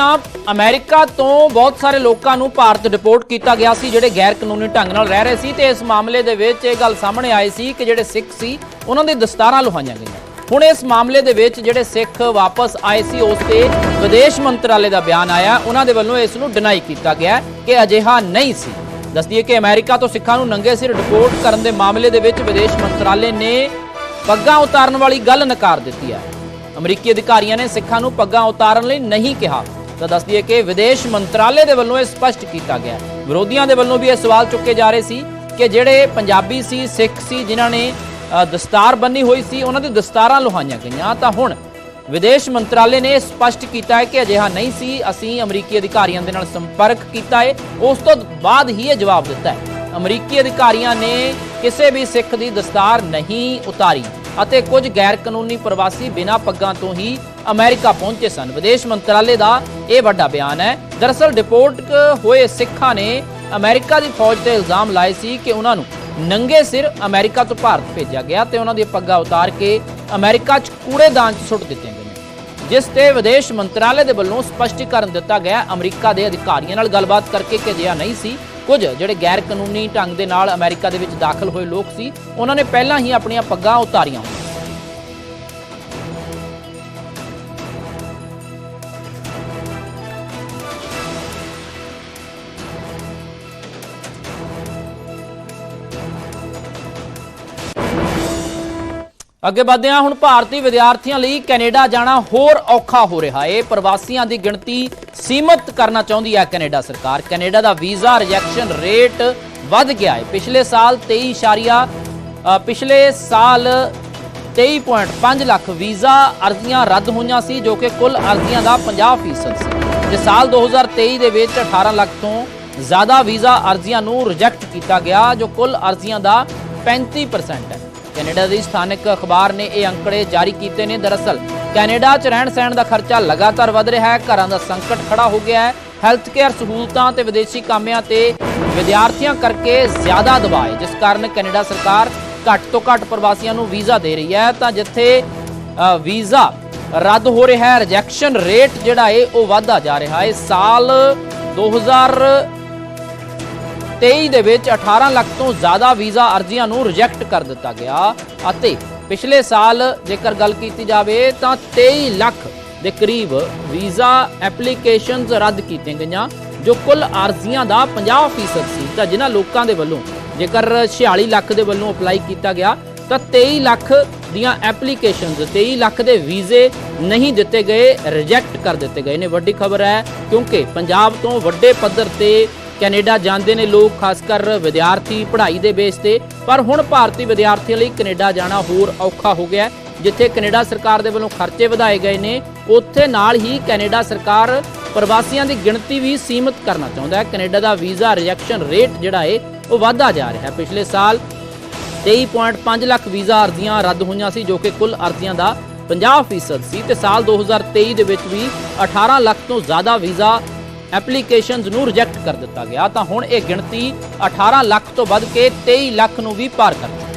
ਹਾਂ ਅਮਰੀਕਾ ਤੋਂ ਬਹੁਤ ਸਾਰੇ ਲੋਕਾਂ ਨੂੰ ਭਾਰਤ ਡਿਪੋਰਟ ਕੀਤਾ ਗਿਆ ਸੀ, ਜਿਹੜੇ ਗੈਰ ਕਾਨੂੰਨੀ ਢੰਗ ਨਾਲ ਰਹਿ ਰਹੇ ਸੀ ਤੇ ਇਸ ਮਾਮਲੇ ਦੇ ਵਿੱਚ ਇਹ ਗੱਲ ਸਾਹਮਣੇ ਆਈ ਸੀ ਕਿ ਜਿਹੜੇ ਸਿੱਖ ਸੀ, ਉਹਨਾਂ ਦੀ ਦਸਤਾਰਾਂ ਲੁਹਾਈਆਂ ਗਈਆਂ। ਹੁਣ ਇਸ ਮਾਮਲੇ ਦੇ ਵਿੱਚ ਜਿਹੜੇ ਸਿੱਖ ਵਾਪਸ ਆਏ ਸੀ, ਉਸ ਤੇ ਵਿਦੇਸ਼ ਮੰਤਰਾਲੇ ਦਾ ਬਿਆਨ ਆਇਆ। ਉਹਨਾਂ ਦੇ ਵੱਲੋਂ ਇਸ ਨੂੰ ਡਿਨਾਈ ਕੀਤਾ ਗਿਆ ਕਿ ਅਜਿਹਾ ਨਹੀਂ ਸੀ। ਦੱਸਦੀਏ ਕਿ ਅਮਰੀਕਾ ਤੋਂ ਸਿੱਖਾਂ ਨੂੰ ਨੰਗੇ ਸਿਰ ਡਿਪੋਰਟ ਕਰਨ ਦੇ ਮਾਮਲੇ ਦੇ ਵਿੱਚ ਵਿਦੇਸ਼ ਮੰਤਰਾਲੇ ਨੇ ਪੱਗਾਂ ਉਤਾਰਨ ਵਾਲੀ ਗੱਲ ਨਕਾਰ ਦਿੱਤੀ ਹੈ। ਅਮਰੀਕੀ ਅਧਿਕਾਰੀਆਂ ਨੇ ਸਿੱਖਾਂ ਨੂੰ ਪੱਗਾਂ ਉਤਾਰਨ ਲਈ ਨਹੀਂ ਕਿਹਾ। ਤਾਂ ਦੱਸ ਦਈਏ ਕਿ ਵਿਦੇਸ਼ ਮੰਤਰਾਲੇ ਦੇ ਵੱਲੋਂ ਇਹ ਸਪਸ਼ਟ ਕੀਤਾ ਗਿਆ ਵਿਰੋਧੀਆਂ ਦੇ ਵੱਲੋਂ ਵੀ ਇਹ ਸਵਾਲ ਚੁੱਕੇ ਜਾ ਰਹੇ ਸੀ ਕਿ ਜਿਹੜੇ ਪੰਜਾਬੀ ਸੀ, ਸਿੱਖ ਸੀ, ਜਿਨ੍ਹਾਂ ਨੇ ਦਸਤਾਰ ਬੰਨੀ ਹੋਈ ਸੀ, ਉਹਨਾਂ ਦੀ ਦਸਤਾਰਾਂ ਲੁਹਾਈਆਂ ਗਈਆਂ। ਤਾਂ ਹੁਣ ਵਿਦੇਸ਼ ਮੰਤਰਾਲੇ ਨੇ ਇਹ ਸਪਸ਼ਟ ਕੀਤਾ ਹੈ ਕਿ ਅਜਿਹਾ ਨਹੀਂ ਸੀ। ਅਸੀਂ ਅਮਰੀਕੀ ਅਧਿਕਾਰੀਆਂ ਦੇ ਨਾਲ ਸੰਪਰਕ ਕੀਤਾ ਹੈ ਉਸ ਤੋਂ ਬਾਅਦ ਹੀ ਇਹ ਜਵਾਬ ਦਿੱਤਾ ਹੈ। ਅਮਰੀਕੀ ਅਧਿਕਾਰੀਆਂ ਨੇ ਕਿਸੇ ਵੀ ਸਿੱਖ ਦੀ ਦਸਤਾਰ ਨਹੀਂ ਉਤਾਰੀ ਅਤੇ ਕੁਝ ਗੈਰ ਕਾਨੂੰਨੀ ਪ੍ਰਵਾਸੀ ਬਿਨਾਂ ਪੱਗਾਂ ਤੋਂ ਹੀ ਅਮਰੀਕਾ ਪਹੁੰਚੇ ਸਨ। ਵਿਦੇਸ਼ ਮੰਤਰਾਲੇ ਦਾ ਇਹ ਵੱਡਾ ਬਿਆਨ ਹੈ। ਦਰਅਸਲ ਡਿਪੋਰਟ ਹੋਏ ਸਿੱਖਾਂ ਨੇ ਅਮਰੀਕਾ ਦੀ ਫੌਜ ਤੇ ਇਲਜ਼ਾਮ ਲਾਏ ਸੀ ਕਿ ਉਹਨਾਂ ਨੂੰ ਨੰਗੇ ਸਿਰ ਅਮਰੀਕਾ ਤੋਂ ਭਾਰਤ ਭੇਜਿਆ ਗਿਆ ਤੇ ਉਹਨਾਂ ਦੀਆਂ ਪੱਗਾਂ ਉਤਾਰ ਕੇ ਅਮਰੀਕਾ 'ਚ ਕੂੜੇਦਾਨ 'ਚ ਸੁੱਟ ਦਿੱਤੀਆਂ ਗਈਆਂ। ਜਿਸ ਤੇ ਵਿਦੇਸ਼ ਮੰਤਰਾਲੇ ਦੇ ਵੱਲੋਂ ਸਪਸ਼ਟੀਕਰਨ ਦਿੱਤਾ ਗਿਆ। ਅਮਰੀਕਾ ਦੇ ਅਧਿਕਾਰੀਆਂ ਨਾਲ ਗੱਲਬਾਤ ਕਰਕੇ ਕਿ ਅਜਿਹਾ ਨਹੀਂ ਸੀ। ਕੁਝ ਜਿਹੜੇ ਗੈਰ ਕਾਨੂੰਨੀ ਢੰਗ ਦੇ ਨਾਲ ਅਮਰੀਕਾ ਦੇ ਵਿੱਚ ਦਾਖਲ ਹੋਏ ਲੋਕ ਸੀ, ਉਹਨਾਂ ਨੇ ਪਹਿਲਾਂ ਹੀ ਆਪਣੀਆਂ ਪੱਗਾਂ ਉਤਾਰੀਆਂ ਅੱਗੇ ਵਧਦੇ ਹਾਂ, ਹੁਣ ਭਾਰਤੀ ਵਿਦਿਆਰਥੀਆਂ ਲਈ ਕੈਨੇਡਾ ਜਾਣਾ ਹੋਰ ਔਖਾ ਹੋ ਰਿਹਾ ਏ ਪ੍ਰਵਾਸੀਆਂ ਦੀ ਗਿਣਤੀ ਸੀਮਤ ਕਰਨਾ ਚਾਹੁੰਦੀ ਹੈ ਕੈਨੇਡਾ ਸਰਕਾਰ। ਕੈਨੇਡਾ ਦਾ ਵੀਜ਼ਾ ਰਿਜੈਕਸ਼ਨ ਰੇਟ ਵੱਧ ਗਿਆ ਹੈ। ਪਿਛਲੇ ਸਾਲ 23 ਇਸ਼ਾਰੀਆ ਪਿਛਲੇ ਸਾਲ 23.5 ਲੱਖ ਵੀਜ਼ਾ ਅਰਜ਼ੀਆਂ ਰੱਦ ਹੋਈਆਂ ਸੀ, ਜੋ ਕਿ ਕੁੱਲ ਅਰਜ਼ੀਆਂ ਦਾ 50% ਸੀ। ਤੇ ਸਾਲ 2023 ਦੇ ਵਿੱਚ 18 ਲੱਖ ਤੋਂ ਜ਼ਿਆਦਾ ਵੀਜ਼ਾ ਅਰਜ਼ੀਆਂ ਨੂੰ ਰਿਜੈਕਟ ਕੀਤਾ ਗਿਆ, ਜੋ ਕੁੱਲ ਅਰਜ਼ੀਆਂ ਦਾ 35% ਹੈ। ਕੈਨੇਡਾ ਦੀ ਸਥਾਨਕ ਅਖਬਾਰ ਨੇ ਇਹ ਅੰਕੜੇ ਜਾਰੀ ਕੀਤੇ ਨੇ। ਦਰਅਸਲ, ਕੈਨੇਡਾ 'ਚ ਰਹਿਣ ਸਹਿਣ ਦਾ ਖਰਚਾ ਲਗਾਤਾਰ ਵਧ ਰਿਹਾ ਹੈ। ਘਰਾਂ ਦਾ ਸੰਕਟ ਖੜਾ ਹੋ ਗਿਆ ਹੈ। ਹੈਲਥ ਕੇਅਰ ਸਹੂਲਤਾਂ ਤੇ ਵਿਦੇਸ਼ੀ ਕਾਮਿਆਂ ਤੇ ਵਿਦਿਆਰਥੀਆਂ ਕਰਕੇ ਜ਼ਿਆਦਾ ਦਬਾਅ ਹੈ, ਜਿਸ ਕਾਰਨ ਕੈਨੇਡਾ ਸਰਕਾਰ ਘੱਟ ਤੋਂ ਘੱਟ ਪ੍ਰਵਾਸੀਆਂ ਨੂੰ ਵੀਜ਼ਾ ਦੇ ਰਹੀ ਹੈ। ਤਾਂ ਜਿੱਥੇ ਵੀਜ਼ਾ ਰੱਦ ਹੋ ਰਿਹਾ ਹੈ, ਰਿਜੈਕਸ਼ਨ ਰੇਟ ਜਿਹੜਾ ਹੈ, ਉਹ ਵਧਦਾ ਜਾ ਰਿਹਾ ਹੈ। ਸਾਲ 2000 23 ਦੇ ਵਿੱਚ 18 ਲੱਖ ਤੋਂ ਜ਼ਿਆਦਾ ਵੀਜ਼ਾ ਅਰਜ਼ੀਆਂ ਨੂੰ ਰਿਜੈਕਟ ਕਰ ਦਿੱਤਾ ਗਿਆ ਅਤੇ ਪਿਛਲੇ ਸਾਲ ਜੇਕਰ ਗੱਲ ਕੀਤੀ ਜਾਵੇ ਤਾਂ 23 ਲੱਖ ਦੇ ਕਰੀਬ ਵੀਜ਼ਾ ਐਪਲੀਕੇਸ਼ਨਸ ਰੱਦ ਕੀਤੀਆਂ ਗਈਆਂ, ਜੋ ਕੁੱਲ ਅਰਜ਼ੀਆਂ ਦਾ 50% ਸੀ। ਤਾਂ ਜਿਨ੍ਹਾਂ ਲੋਕਾਂ ਦੇ ਵੱਲੋਂ ਜੇਕਰ 46 ਲੱਖ ਦੇ ਵੱਲੋਂ ਅਪਲਾਈ ਕੀਤਾ ਗਿਆ, ਤਾਂ 23 ਲੱਖ ਦੀਆਂ ਐਪਲੀਕੇਸ਼ਨਸ 23 ਲੱਖ ਦੇ ਵੀਜ਼ੇ ਨਹੀਂ ਦਿੱਤੇ ਗਏ ਰਿਜੈਕਟ ਕਰ ਦਿੱਤੇ ਗਏ ਨੇ। ਵੱਡੀ ਖਬਰ ਹੈ, ਕਿਉਂਕਿ ਪੰਜਾਬ ਤੋਂ ਵੱਡੇ ਪੱਧਰ ਤੇ ਕੈਨੇਡਾ ਜਾਂਦੇ ਨੇ ਲੋਕ, ਖਾਸ ਕਰ ਵਿਦਿਆਰਥੀ ਪੜ੍ਹਾਈ ਦੇ ਬੇਸ ਤੇ। ਪਰ ਹੁਣ ਭਾਰਤੀ ਵਿਦਿਆਰਥੀਆਂ ਲਈ ਕੈਨੇਡਾ ਜਾਣਾ ਹੋਰ ਔਖਾ ਹੋ ਗਿਆ ਜਿੱਥੇ ਕੈਨੇਡਾ ਸਰਕਾਰ ਦੇ ਵੱਲੋਂ ਖਰਚੇ ਵਧਾਏ ਗਏ ਨੇ। ਉੱਥੇ ਨਾਲ ਹੀ ਕੈਨੇਡਾ ਸਰਕਾਰ ਪ੍ਰਵਾਸੀਆਂ ਦੀ ਗਿਣਤੀ ਵੀ ਸੀਮਿਤ ਕਰਨਾ ਚਾਹੁੰਦਾ ਹੈ। ਕੈਨੇਡਾ ਦਾ ਵੀਜ਼ਾ ਰਿਜੈਕਸ਼ਨ ਰੇਟ ਜਿਹੜਾ ਹੈ, ਉਹ ਵਧਦਾ ਜਾ ਰਿਹਾ ਹੈ। ਪਿਛਲੇ ਸਾਲ 23.5 ਲੱਖ ਵੀਜ਼ਾ ਅਰਜ਼ੀਆਂ ਰੱਦ ਹੋਈਆਂ ਸੀ, ਜੋ ਕਿ ਕੁੱਲ ਅਰਜ਼ੀਆਂ ਦਾ 50% ਸੀ। ਤੇ ਸਾਲ 2023 ਦੇ ਵਿੱਚ ਵੀ 18 ਲੱਖ ਤੋਂ ਜ਼ਿਆਦਾ ਵੀਜ਼ਾ ਐਪਲੀਕੇਸ਼ਨਸ ਨੂੰ ਰਿਜੈਕਟ ਕਰ ਦਿੱਤਾ ਗਿਆ, ਤਾਂ ਹੁਣ ਇਹ ਗਿਣਤੀ 18 ਲੱਖ ਤੋਂ ਵੱਧ ਕੇ 23 ਲੱਖ ਨੂੰ ਵੀ ਪਾਰ ਕਰ ਗਈ